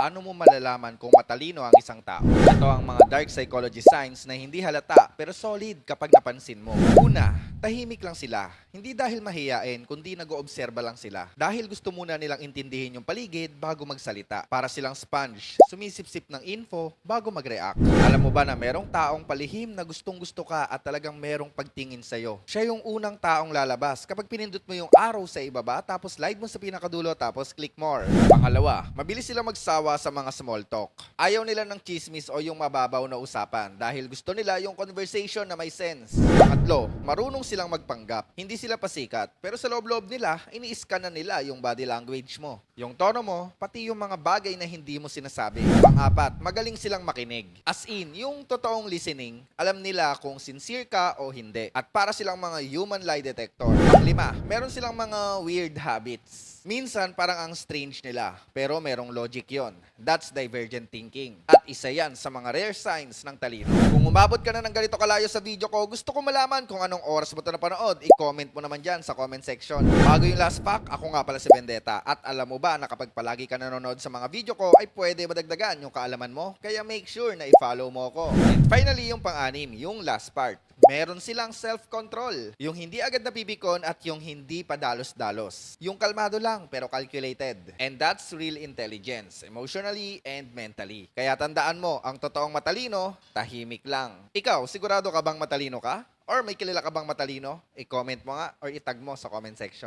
Paano mo malalaman kung matalino ang isang tao? Ito ang mga dark psychology signs na hindi halata pero solid kapag napansin mo. Una, tahimik lang sila. Hindi dahil mahiyain, kundi nag-oobserba lang sila. Dahil gusto muna nilang intindihin yung paligid bago magsalita. Para silang sponge, sumisip-sip ng info bago mag-react. Alam mo ba na merong taong palihim na gustong gusto ka at talagang merong pagtingin sa'yo? Siya yung unang taong lalabas kapag pinindot mo yung arrow sa ibaba tapos slide mo sa pinakadulo tapos click more. Pangalawa, mabilis sila magsawa sa mga small talk. Ayaw nila ng chismis o yung mababaw na usapan dahil gusto nila yung conversation na may sense. Pangatlo, marunong silang magpanggap. Hindi sila pasikat, pero sa loob-loob nila, ini-scan na nila yung body language mo. Yung tono mo, pati yung mga bagay na hindi mo sinasabi. Pangapat, magaling silang makinig. As in, yung totoong listening, alam nila kung sincere ka o hindi. At para silang mga human lie detector. Panglima, meron silang mga weird habits. Minsan parang ang strange nila, pero merong logic yon. That's divergent thinking. At isa yan sa mga rare signs ng talino. Kung umabot ka na ng ganito kalayo sa video ko, gusto ko malaman kung anong oras mo ito napanood. I-comment mo naman dyan sa comment section. Bago yung last pack, ako nga pala si Vendetta. At alam mo ba na kapag palagi ka nanonood sa mga video ko, ay pwede madagdagan yung kaalaman mo. Kaya make sure na i-follow mo ko. And finally, yung pang-anim, yung last part meron silang self-control. Yung hindi agad napipikon at yung hindi padalos-dalos. Yung kalmado lang pero calculated. And that's real intelligence, emotionally and mentally. Kaya tandaan mo, ang totoong matalino, tahimik lang. Ikaw, sigurado ka bang matalino ka? Or may kilala ka bang matalino? I-comment mo nga or itag mo sa comment section.